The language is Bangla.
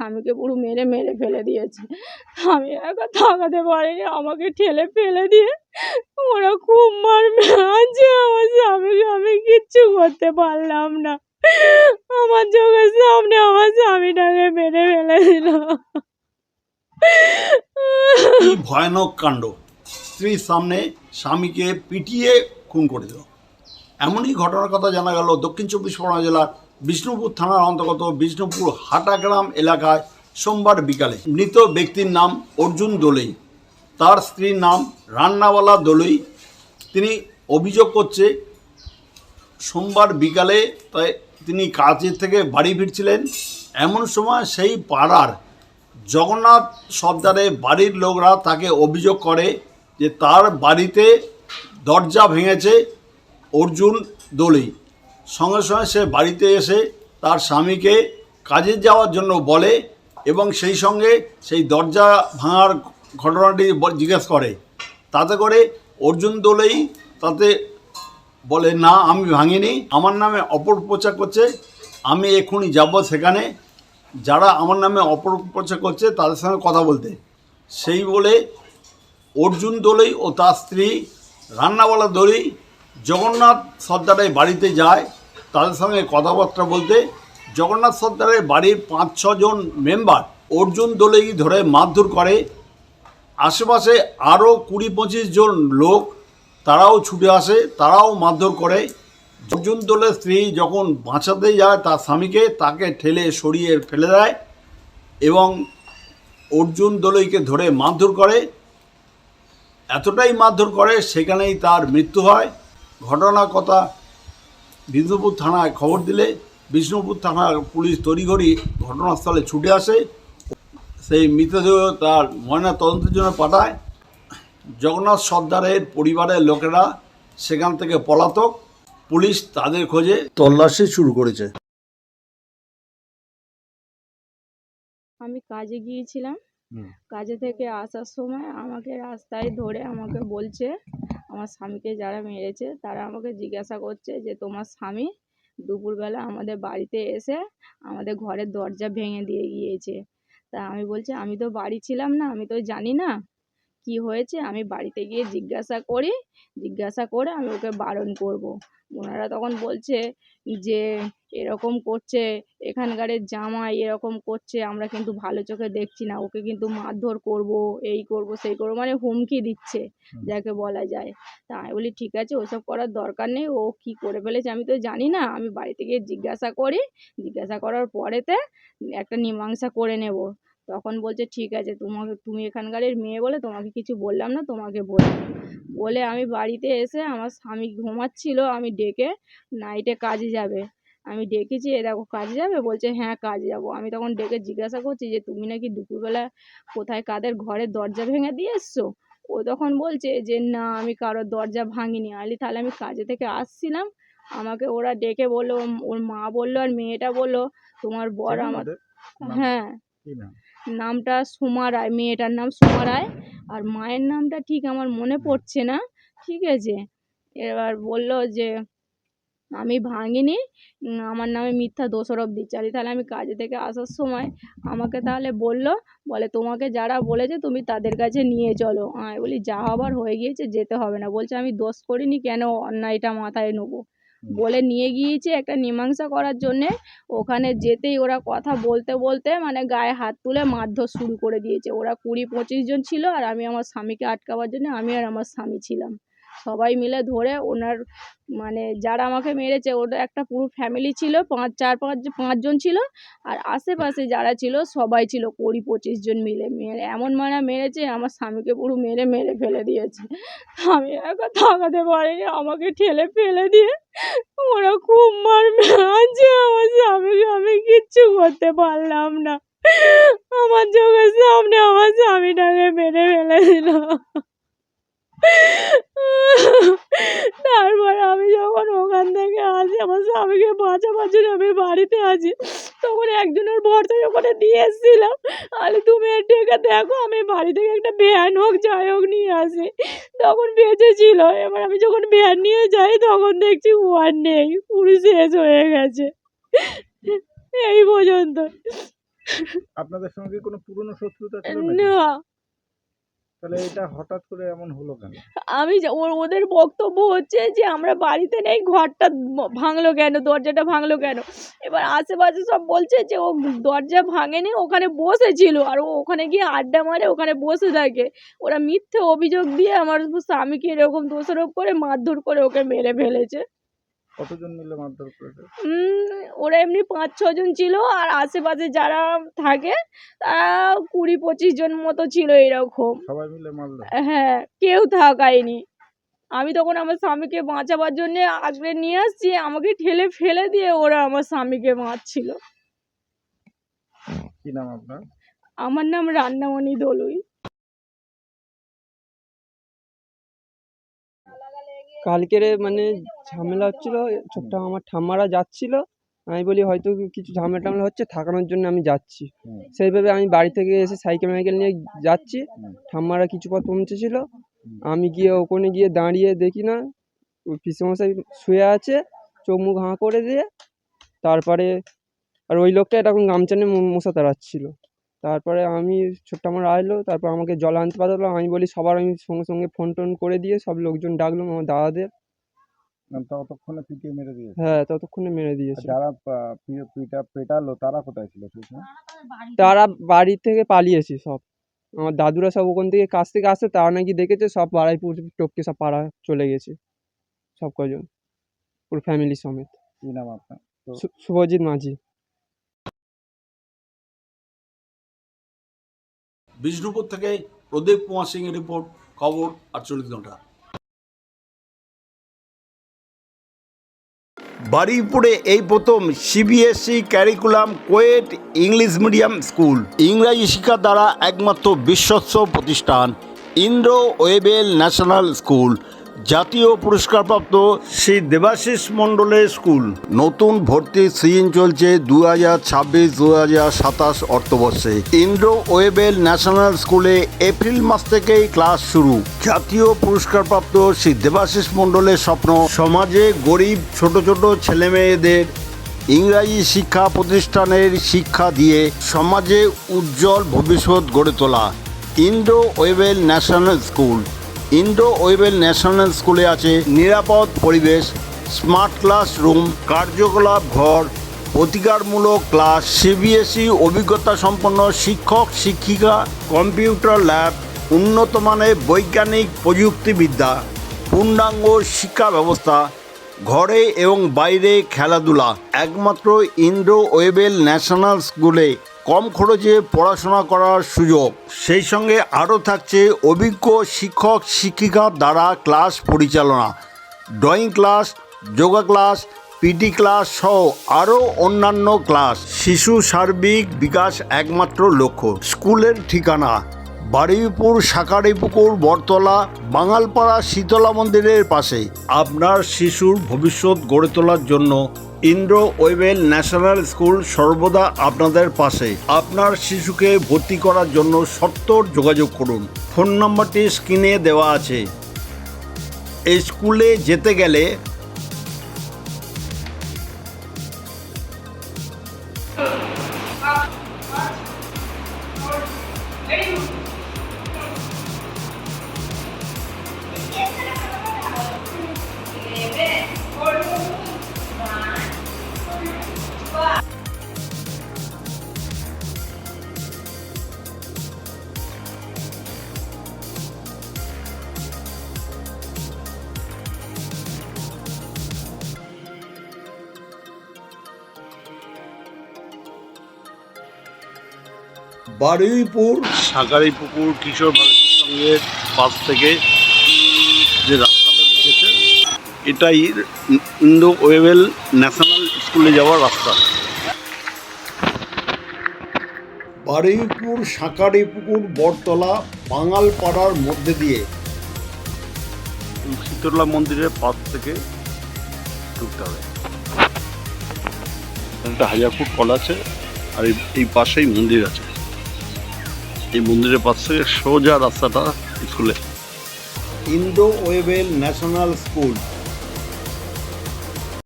স্বামীকে পুরো মেরে মেরে ফেলে দিয়েছে। আমি একা থাকাতে পারিনি, আমাকে ঠেলে ফেলে দিয়ে ওরা খুব মার আছে আমার স্বামীকে আমি কিচ্ছু করতে পারলাম না। আমার চোখের সামনে আমার স্বামীটাকে মেরে ফেলে দিল। ভয়ানক কাণ্ড। স্ত্রীর সামনে স্বামীকে পিটিয়ে খুন করে দিল। এমনই ঘটনার কথা জানা গেল দক্ষিণ চব্বিশ পরগনা জেলার বিষ্ণুপুর থানার অন্তর্গত বিষ্ণুপুর হাটাগ্রাম এলাকায় সোমবার বিকালে মৃত ব্যক্তির নাম অর্জুন দোলই। তার স্ত্রীর নাম রান্নাওয়ালা দোলই। তিনি অভিযোগ করছে, সোমবার বিকালে তিনি কাজের থেকে বাড়ি ফিরছিলেন। এমন সময় সেই পাড়ার জগন্নাথ সর্দারের বাড়ির লোকরা তাকে অভিযোগ করে যে তার বাড়িতে দরজা ভেঙেছে অর্জুন দোলই। সঙ্গে সঙ্গে সে বাড়িতে এসে তার স্বামীকে কাজে যাওয়ার জন্য বলে এবং সেই সঙ্গে সেই দরজা ভাঙার ঘটনাটি জিজ্ঞেস করে। তাতে করে অর্জুন দোলেই তাতে বলে, না, আমি ভাঙিনি। আমার নামে অপপ্রচার করছে। আমি এক্ষুনি যাব সেখানে। যারা আমার নামে অপপ্রচার করছে, তাদের সঙ্গে কথা বলতে। সেই বলে অর্জুন দোলেই ও তার স্ত্রী রান্নাওয়ালা দোলেই জগন্নাথ সর্দারের বাড়িতে যায়। তাদের সঙ্গে কথাবার্তা বলতে জগন্নাথ সর্দারের বাড়ির পাঁচ ছজন মেম্বার অর্জুন দোলেই ধরে মারধর করে। আশেপাশে আরও কুড়ি পঁচিশ জন লোক তারাও ছুটে আসে, তারাও মারধর করে। অর্জুন দোলের স্ত্রী যখন বাঁচাতে যায় তার স্বামীকে, তাকে ঠেলে সরিয়ে ফেলে দেয় এবং অর্জুন দোলইকে ধরে মারধর করে। এতটাই মারধর করে সেখানেই তার মৃত্যু হয়। ঘটনার কথা বিষ্ণুপুর থানায় খবর দিলে বিষ্ণুপুর থানার পুলিশ তড়িঘড়ি ঘটনাস্থলে ছুটে আসে। সেই মৃতদেহ তার ময়না তদন্তের জন্য পাঠায়। জগন্নাথ সর্দারের পরিবারের লোকেরা সেখান থেকে পলাতক। পুলিশ তাদের খোঁজে। তল্লাশি শুরু করেছে। আমি কাজে গিয়েছিলাম। কাজে থেকে আসার সময় আমাকে রাস্তায় ধরে আমাকে বলছে আমার স্বামীকে যারা মেরেছে, তারা আমাকে জিজ্ঞাসা করছে যে, তোমার স্বামী দুপুরবেলা আমাদের বাড়িতে এসে আমাদের ঘরের দরজা ভেঙে দিয়ে গিয়েছে। তা আমি বলছি, আমি তো বাড়ি ছিলাম না, আমি তো জানি না কি হয়েছে আমি বাড়িতে গিয়ে জিজ্ঞাসা করি জিজ্ঞাসা করে আমি ওকে বারণ করব। ওনারা তখন বলছে যে এরকম করছে এখানকারের জামাই এরকম করছে আমরা কিন্তু ভালো চোখে দেখছি না ওকে কিন্তু মারধর করব এই করব সেই করব। মানে হুমকি দিচ্ছে যাকে বলা যায়। তা আমি বলি ঠিক আছে ওসব করার দরকার নেই ও কি করে ফেলেছে আমি তো জানি না। আমি বাড়িতে গিয়ে জিজ্ঞাসা করি জিজ্ঞাসা করার পরেতে একটা মীমাংসা করে নেব। তখন বলছে ঠিক আছে তোমাকে তুমি এখানকারের মেয়ে বলে তোমাকে কিছু বললাম না তোমাকে বললাম বলে আমি বাড়িতে এসে আমার স্বামী ঘুমাচ্ছিল আমি ডেকে নাইটে কাজে যাবে। আমি ডেকেছি এ দেখো কাজে যাবে? বলছে হ্যাঁ কাজে যাব। আমি তখন ডেকে জিজ্ঞাসা করছি যে তুমি নাকি দুপুরবেলা কোথায় কাদের ঘরের দরজা ভেঙে দিয়ে এসছো? ও তখন বলছে যে না আমি কারোর দরজা ভাঙিনি। আলি তাহলে আমি কাজে থেকে আসছিলাম। আমাকে ওরা ডেকে বলল ওর- ওর মা বলল আর মেয়েটা বলল তোমার বর আমার হ্যাঁ। নামটা সুমা রায়, মেয়েটার নাম সুমা রায়। আর মায়ের নামটা ঠিক আমার মনে পড়ছে না, ঠিক আছে? এবার বলল যে, আমি ভাঙিনি, আমার নামে মিথ্যা দোষারোপ দিচ্ছে। আরে তাহলে আমি কাজে থেকে আসার সময় আমাকে তাহলে বলল, বলে তোমাকে যারা বলেছে তুমি তাদের কাছে নিয়ে চলো। আমি বলি, যা হবার হয়ে গিয়েছে, যেতে হবে না। বলছে, আমি দোষ করিনি কেন? অন্যায়টা মাথায় নেব। বলে নিয়ে গিয়েছে একটা মীমাংসা করার জন্যে। ওখানে যেতেই ওরা কথা বলতে বলতে মানে গায়ে হাত তুলে মারধর শুরু করে দিয়েছে। ওরা কুড়ি পঁচিশ জন ছিল আর আমি আমার স্বামীকে আটকাবার জন্য আমি আর আমার স্বামী ছিলাম। সবাই মিলে ধরে ওনার মানে যারা আমাকে মেরেছে, ওটা একটা পুরো ফ্যামিলি ছিল, পাঁচ, চার, পাঁচ পাঁচজন ছিল, আর আশেপাশে যারা ছিল, সবাই ছিল কুড়ি, পঁচিশ জন মিলে। মেরে, এমন মারা মেরেছে, আমার স্বামীকে পুরো মেরে মেরে ফেলে দিয়েছে। আমি একা থাকাতে পারিনি, আমাকে ঠেলে ফেলে দিয়ে ওরা খুব মার আছে আমার স্বামীকে আমি কিচ্ছু করতে পারলাম না। আমার চোখের সামনে আমার স্বামীটাকে মেরে ফেলে দিল। তারপর আমি যখন ওখান থেকে আসি আমার স্বামীকে বাঁচাবার জন্য আমি বাড়িতে আছি তখন একজনের ভরসা ওখানে দিয়ে এসেছিলাম আরে তুমি ডেকে দেখো আমি বাড়ি থেকে একটা ভ্যান হোক যাই হোক নিয়ে আসি। তখন বেঁচে ছিল। এবার আমি যখন ভ্যান নিয়ে যাই তখন দেখছি ও আর নেই পুরো শেষ হয়ে গেছে। এই পর্যন্ত। আপনাদের সঙ্গে কোনো পুরনো শত্রুতা ছিল না। তাহলে এটা হঠাৎ করে এমন হলো কেন? আমি ওদের বক্তব্য হচ্ছে যে, আমরা বাড়িতে নেই, ঘরটা ভাঙলো কেন? দরজাটা ভাঙলো কেন? এবার আশেপাশে সব বলছে যে, ও দরজা ভাঙেনি, ওখানে বসেছিল। আর ও ওখানে গিয়ে আড্ডা মারে, ওখানে বসে থাকে। ওরা মিথ্যে অভিযোগ দিয়ে আমার স্বামীকে এরকম দোষারোপ করে, মারধর করে ওকে মেরে ফেলেছে। কতজন মিলে মারধর করেছে? উম, ওরা এমনি পাঁচ ছজন ছিল আর আশেপাশে যারা থাকে তারা কুড়ি পঁচিশ জন মতো ছিল এরকম। সবাই মিলে মারলো? হ্যাঁ কেউ থাকায়নি। আমি তখন আমার স্বামীকে বাঁচাবার জন্য আগলে নিয়ে আসছি আমাকে ঠেলে ফেলে দিয়ে ওরা আমার স্বামীকে মারছিল। কি নাম আপনার? আমার নাম রান্নামণি দলুই। কালকের মানে ঝামেলা হচ্ছিল ছোট্ট আমার ঠাম্মারা যাচ্ছিল। আমি বলি হয়তো কিছু ঝামেলা টামেলা হচ্ছে থাকানোর জন্য আমি যাচ্ছি। সেইভাবে আমি বাড়ি থেকে এসে সাইকেল মাইকেল নিয়ে যাচ্ছি। ঠাম্মারা কিছু পথ পৌঁছেছিল। আমি গিয়ে ওখানে গিয়ে দাঁড়িয়ে দেখি না পিসেমশাই শুয়ে আছে চোখ মুখ হাঁ করে দিয়ে তারপরে আর ওই লোকটা এরকম গামছা নিয়ে মশা তাড়াচ্ছিল। তারপরে আমি ছোট্ট আমার আসলো তারপর আমাকে জল আনতে পাঠালো আমি বলি সবার আমি সঙ্গে সঙ্গে ফোন টোন করে দিয়ে সব লোকজন ডাকলাম আমার দাদাদের। ততক্ষণে পিটিয়ে মেরে দিয়েছে? হ্যাঁ ততক্ষণে মেরে দিয়েছে। যারা পা- পি- পিটা পেটালো তারা কোথায় ছিল তারা বাড়ি থেকে পালিয়েছে সব। আমার দাদুরা সব ওখান থেকে কাছ থেকে আসছে তারা নাকি দেখেছে সব পাড়ায় পুরো টপকে সব পাড়া চলে গেছে। সব কজন পুরো ফ্যামিলি সমেত। কি নাম আপনার? শুভজিৎ মাঝি। বিষ্ণুপুর থেকে প্রদীপ কুমার সিং এর রিপোর্ট, খবর আটচল্লিশ ঘণ্টা। বারুইপুরে এই প্রথম CBSE curriculum coed English medium school ইংরাজি শিক্ষা দ্বারা একমাত্র বিশ্বস্ত প্রতিষ্ঠান ইন্দ্র ওয়েবেল ন্যাশনাল স্কুল জাতীয় পুরস্কারপ্রাপ্ত শ্রী দেবাশিস মণ্ডলের স্কুল। নতুন ভর্তি সিজন চলছে দু হাজার ছাব্বিশ দু হাজার সাতাশ অর্থবর্ষে। ইন্দ্র ওয়েবেল ন্যাশনাল স্কুলে এপ্রিল মাস থেকেই ক্লাস শুরু। জাতীয় পুরস্কারপ্রাপ্ত শ্রী দেবাশিস মণ্ডলের স্বপ্ন সমাজে গরিব ছোট ছোট ছেলেমেয়েদের ইংরাজি শিক্ষা প্রতিষ্ঠানের শিক্ষা দিয়ে সমাজে উজ্জ্বল ভবিষ্যৎ গড়ে তোলা। Indo Webel National School. Indo Webel National স্কুলে আছে নিরাপদ পরিবেশ, স্মার্ট ক্লাসরুম, কার্যকলাপ ঘর, প্রতিকারমূলক ক্লাস সিবিএসই অভিজ্ঞতা সম্পন্ন শিক্ষক, শিক্ষিকা, কম্পিউটার ল্যাব, উন্নত মানের বৈজ্ঞানিক প্রযুক্তিবিদ্যা, পূর্ণাঙ্গ শিক্ষা ব্যবস্থা, ঘরে এবং বাইরে খেলাধুলা, একমাত্র ইন্ডো ওয়েবেল ন্যাশনাল স্কুলে। কম খরচে পড়াশোনা করার সুযোগ। সেই সঙ্গে আরও থাকছে অভিজ্ঞ শিক্ষক শিক্ষিকার দ্বারা ক্লাস পরিচালনা। Drawing class, yoga class, PT class সহ আরও অন্যান্য ক্লাস। শিশু সার্বিক বিকাশ একমাত্র লক্ষ্য। স্কুলের ঠিকানা, বারুইপুর শাকারিপুকুর বটতলা, বাঙালপাড়া, শীতলা মন্দিরের পাশে। আপনার শিশুর ভবিষ্যৎ গড়ে তোলার জন্য ইন্দ্র ওয়েবেল ন্যাশনাল স্কুল সর্বদা আপনাদের পাশে। আপনার শিশুকে ভর্তি করার জন্য সত্তর যোগাযোগ করুন। ফোন নম্বরটি স্ক্রিনে দেওয়া আছে। এই স্কুলে যেতে গেলে বারুইপুর। সাগারি পুকুর কিশোর ভারতীর সঙ্গে পাশ থেকে যে রাস্তাটা ঢুকেছে এটাই ইন্দো ওয়েবেল ন্যাশনাল স্কুলে যাওয়ার রাস্তা। বারুইপুর সাঁকারি পুকুর বটতলা বাঙালপাড়ার মধ্যে দিয়ে। শীতলা মন্দিরের পাশ থেকে ঢুকতে হবে। একটা হাজার ফুট কল আছে আর এই পাশেই মন্দির আছে। এই মন্দিরের পাশ থেকে সোজা রাস্তাটা স্কুলে। Indo Webel National School.